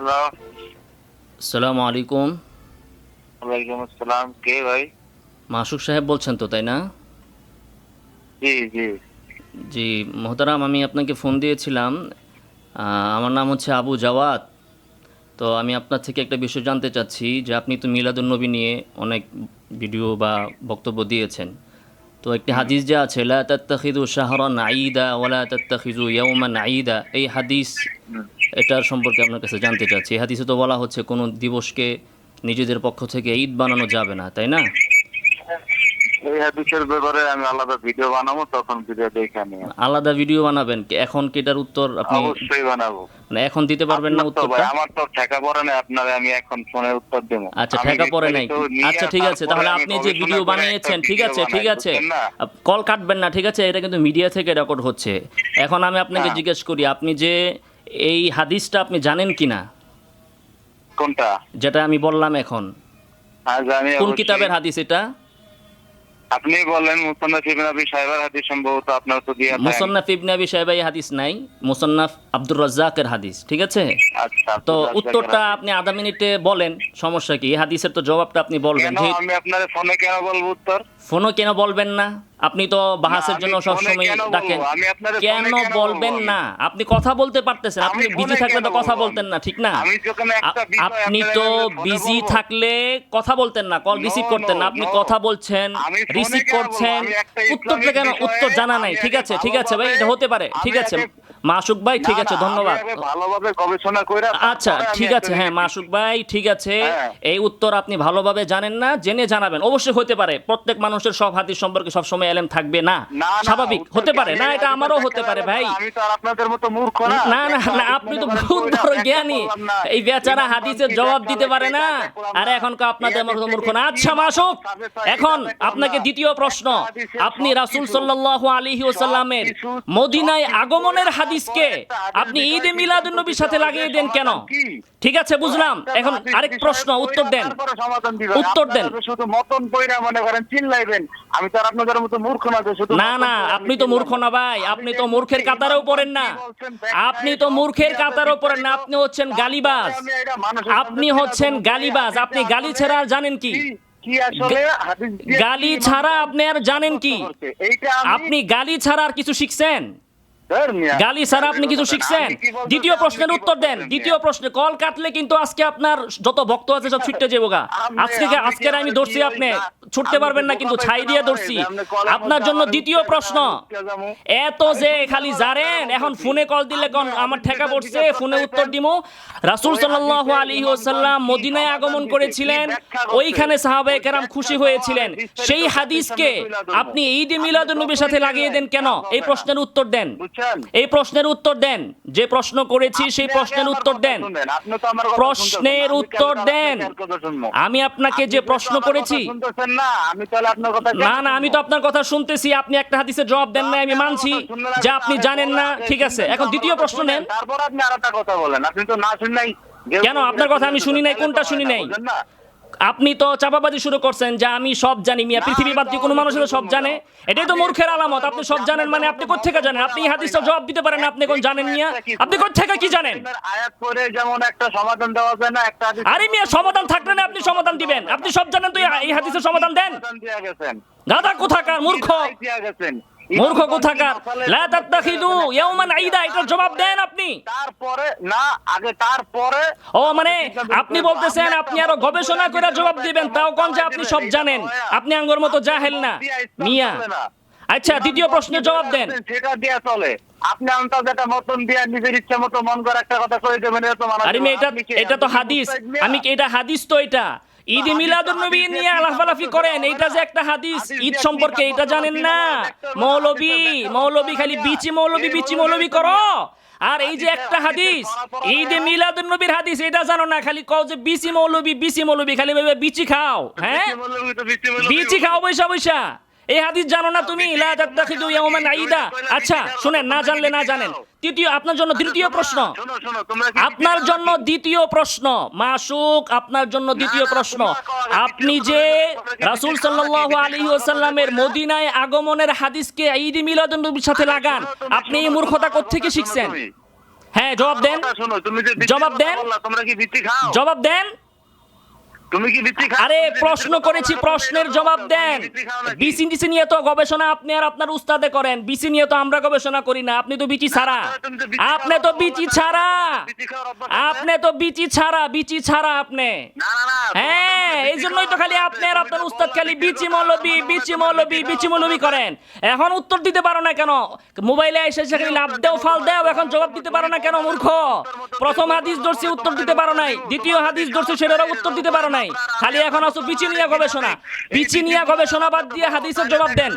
Hello আসসালামু আলাইকুম ওয়ালাইকুম আসসালাম কে ভাই? মাসুক সাহেব বলছেন তো তাই না? জি জি। জি মোহতারাম আমি আপনাকে ফোন দিয়েছিলাম। আমার নাম হচ্ছে আবু জাওয়াত তো আমি আপনার থেকে একটা বিষয় জানতে চাচ্ছি যে আপনি তো মিলাদুন্নবী নিয়ে অনেক ভিডিও বা বক্তব্য দিয়েছেন। তো একটি হাদিস যে আছে লা তাত্তাখিদু শাহরান আইদা ওয়ালা তাত্তাখিদু ইয়াউমান আইদা এই হাদিস এটার সম্পর্কে আপনার কাছে জানতে চাচ্ছি। হাদিসে তো বলা হচ্ছে কোনো দিবসকে নিজেদের পক্ষ থেকে ঈদ বানানো যাবে না তাই না? এই হাদিসের ব্যাপারে আমি আলাদা ভিডিও বানাবো তখন ভিডিও দেখে নিয়ে। আলাদা ভিডিও বানাবেন এখন কি এটার উত্তর আপনি অবশ্যই বানাবো। মানে এখন দিতে পারবেন না উত্তরটা? আমার তো ঠেকা পড়ে না আপনারে আমি এখন ফোনের উত্তর দেবো। আচ্ছা ঠেকা পড়ে নাই। আচ্ছা ঠিক আছে তাহলে আপনি যে ভিডিও বানিয়েছেন ঠিক আছে ঠিক আছে। কল কাটবেন না ঠিক আছে এটা কিন্তু মিডিয়া থেকে রেকর্ড হচ্ছে। এখন আমি আপনাকে হ্যাঁ। জিজ্ঞেস করি আপনি যে এই হাদিসটা আপনি জানেন কিনা? কোনটা? যেটা আমি বললাম এখন। কোন কিতাবের হাদিস এটা? আপনি বললেন মুসান্নাফ ইবনে আবি সাহেবের হাদিস সম্ভবত আপনার তো দিয়া মুসন্নাফ ইবনে আবি সাহেব এই হাদিস নাই মুসন্নাফ আব্দুর রাজ্জাকের হাদিস ঠিক আছে? আচ্ছা তো উত্তরটা আপনি আধা মিনিটে বলেন সমস্যা কি? এই হাদিসের তো জবাবটা আপনি বলবেন আমি আপনার ফোনে কেন বলব উত্তর? ফোনও কেন বলবেন না? আপনি তো বাহাসের জন্য সবসময় ডাকেন। কেন বলবেন না? আপনি কথা বলতে পারতেছেন আপনি বিজি থাকলে তো কথা বলতেন না ঠিক না? আপনি তো বিজি থাকলে কথা বলতেন না কল রিসিভ করতেন না আপনি কথা বলছেন রিসিভ করছেন। উত্তরটা কেন উত্তর জানা নাই ঠিক আছে ঠিক আছে ভাই এটা হতে পারে ঠিক আছে। মাসুক ভাই ঠিক আছে ধন্যবাদ। ভালোভাবে গবেষণা করে আচ্ছা ঠিক আছে হ্যাঁ মাসুক ভাই ঠিক আছে। হ্যাঁ। এই উত্তর আপনি ভালোভাবে জানেন না জেনে জানাবেন। অবশ্যই হতে পারে প্রত্যেক মানুষের সব হাদিস সম্পর্কে সবসময় এলেম থাকবে না। স্বাভাবিক হতে পারে। না এটা আমারও হতে পারে ভাই। আমি তো আর আপনাদের মতো মূর্খ না। না না হাদিস আপনি তো বহুত বড় জ্ঞানী। এই বেচারা হাদিসের জবাব দিতে পারে না। আর এখনকার আপনাদের মতো মূর্খ না। আচ্ছা মাসুক সাবে সাবে এখন আপনাকে দ্বিতীয় প্রশ্ন। আপনি রাসূল সাল্লাল্লাহু আলাইহি ওয়াসাল্লামের মদিনায় আগমনের বলার হাদিসকে আপনি ঈদে কি মিলাদুন্নবীর সাথে লাগিয়ে দেন কেন? ঠিক আছে বুঝলাম। এখন আরেক প্রশ্ন উত্তর দেন। উত্তর দেন। শুধু মতন কইরা মনে করেন চিল্লাইবেন আমি তো আর আপনাদের মতো মূর্খ না শুধু না না আপনি তো মূর্খ না ভাই আপনি তো মূর্খের কাতারেও পড়েন না। আপনি তো মূর্খের কাতারেও পড়েন না আপনি হচ্ছেন গালিবাজ। আপনি হচ্ছেন গালিবাজ আপনি গালি ছাড়া আর জানেন কি? গালি ছাড়া আপনি আর জানেন কি? আপনি গালি ছাড়া আর কিছু শিখছেন। গালি ছাড়া আপনি কিছু শিখছেন? দ্বিতীয় প্রশ্নের উত্তর দেন দ্বিতীয় প্রশ্নে কল কাটলে কিন্তু আজকে আপনার যত ভক্ত আছে সব ছুটতে যাব গা। আজকে আজকের আমি ধরছি আপনি ছুটতে পারবেন না কিন্তু ছাই দিয়ে ধরছি। আপনার জন্য দ্বিতীয় প্রশ্ন। এত যে খালি জানেন এখন ফোনে কল দিলে কোন আমার ঠেকা পড়ছে ফোনে উত্তর দিমু। রাসূল সাল্লাল্লাহু আলাইহি ওয়াসাল্লাম মদিনায় আগমন করেছিলেন। ওইখানে সাহাবায়ে কেরাম খুশি হয়েছিলেন। সেই হাদিসকে আপনি ঈদ মিলাদুন্নবীর সাথে লাগিয়ে দেন কেন? এই প্রশ্নের উত্তর দেন। এই প্রশ্নের উত্তর দেন। যে প্রশ্ন করেছি সেই প্রশ্নের উত্তর দেন। প্রশ্নের উত্তর দেন? আমি আপনাকে যে প্রশ্ন করেছি না আমি তাহলে আপনার কথা না না আমি তো আপনার কথা শুনতেছি আপনি একটা হাদিসের জবাব দেন না আমি মানছি যা আপনি জানেন না ঠিক আছে এখন দ্বিতীয় প্রশ্ন নেন। তারপর আপনি আর একটা কথা বলেন আপনি তো না শুনলাই কেন? আপনার কথা আমি শুনি নাই, কোনটা শুনি নাই? আপনি তো চাপাবাজি শুরু করছেন যে আমি সব জানি। মিয়া পৃথিবী বাদ কোনো মানুষের সব জানে? এটাই তো মূর্খের আলামত। আপনি সব জানেন মানে আপনি কোথেকে জানেন? আপনি হাদিসটা জবাব দিতে পারেন আপনি কোন জানেন মিয়া? আপনি কোথেকে কি জানেন? আয়াত পরে যেমন একটা সমাধান দেওয়া যায় না একটা হাদিস আরে মিয়া সমাধান থাকলে না আপনি সমাধান দিবেন। আপনি সব জানেন তো এই- হাদিসের সমাধান দেন? দাদা কোথাকার মূর্খ। মূর্খ কোথাকার? লা তাত্তাখিদু ইয়াওমান ঈদা এটার জবাব দেন আপনি। তারপরে না আগে তারপরে ও মানে আপনি বলতেছেন আপনি আরও গবেষণা করে জবাব দিবেন তাও কোন যে আপনি সব জানেন। আপনি আঙ্গর মতো জাহেল না। মিয়া। আচ্ছা দ্বিতীয় প্রশ্নের জবাব দেন। সেটা দিয়া চলে। আপনি আন্তাজ একটা মতন দিয়া নিজের ইচ্ছা মতো মন করে একটা কথা কয়ে দেবেন এটা তো মানা আরে। এটা এটা তো হাদিস। আমি কি- এটা হাদিস তো এটা? ঈদ মিলাদুন নবী নিয়ে আলাফালাফি করেন এইটা যে একটা হাদিস ঈদ সম্পর্কে এটা জানেন না? মৌলবি মৌলবি খালি বিচি মৌলবি বিচি মৌলবি করো। আর এই যে একটা হাদিস ঈদ মিলাদুন নবীর হাদিস এটা জানো না খালি কও যে বিচি মৌলবি বিচি মৌলবি খালি ভাবে বিচি খাও হ্যাঁ? বিচি খাও বৈশা বৈশা। এই হাদিস জানো না তুমি? আইদা। আচ্ছা শুনেন না জানলে না জানেন। তৃতীয় আপনার জন্য তৃতীয় প্রশ্ন। আপনার জন্য দ্বিতীয় প্রশ্ন। মাসুক আপনার জন্য দ্বিতীয় প্রশ্ন। আপনি যে রাসূল দ্বিতীয় প্রশ্ন- আলাইহি ওয়াসাল্লামের মদিনায় আগমনের হাদিসকে ঈদ নবীর সাথে লাগান। আপনি এই মূর্খতা কোত্থেকে শিখছেন? হ্যাঁ জবাব দেন। জবাব দেন। জবাব দেন। তুমি কি বিচি খাও? আরে প্রশ্ন করেছি প্রশ্নের জবাব দেন। বিচি বিসি টিসি নিয়ে তো গবেষণা আপনি আর আপনার উস্তাদে করেন। নিয়ে তো আমরা গবেষণা করি না। আপনি তো বিচি ছাড়া। আপনি তো বিচি ছাড়া? আপনি তো বিচি ছাড়া বিচি ছাড়া আপনি। হ্যাঁ এই জন্যই তো খালি আপনি আর আপনার উস্তাদ খালি বিচি মৌলবি বিচি মৌলবি বিচি মৌলবি করেন। এখন উত্তর দিতে পারো না কেন? মোবাইলে এসে খালি লাভ দেও ফাল দেও এখন জবাব দিতে পারো না কেন মূর্খ? প্রথম হাদিস ধরছি, উত্তর দিতে পারো নাই। দ্বিতীয় হাদিস ধরছি সেটারও উত্তর দিতে পারো নাই। খালি এখন আসো বিচি নিয়ে গবেষণা। বিচি নিয়ে গবেষণা বাদ দিয়ে হাদিসের জবাব দেন।